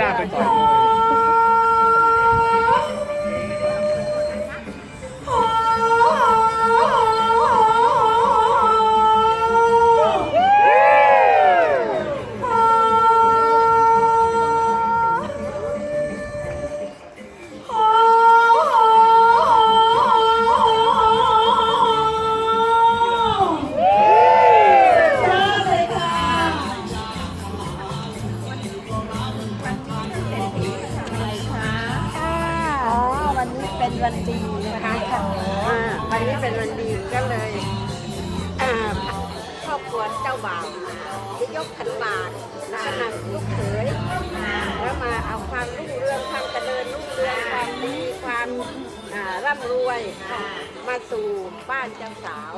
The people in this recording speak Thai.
appetite. Oh. วันดีนะคะอ่าวันนี้เป็นวันดีก็เลยอ่าครอบครัวเจ้าบ่าวที่ยกขันบาทนะคะลูกเขยแล้วมาเอาความรุ่งเรืองความเจริญรุ่งเรืองความดีความอ่าร่ำรวยมาสู่บ้านเจ้าสาว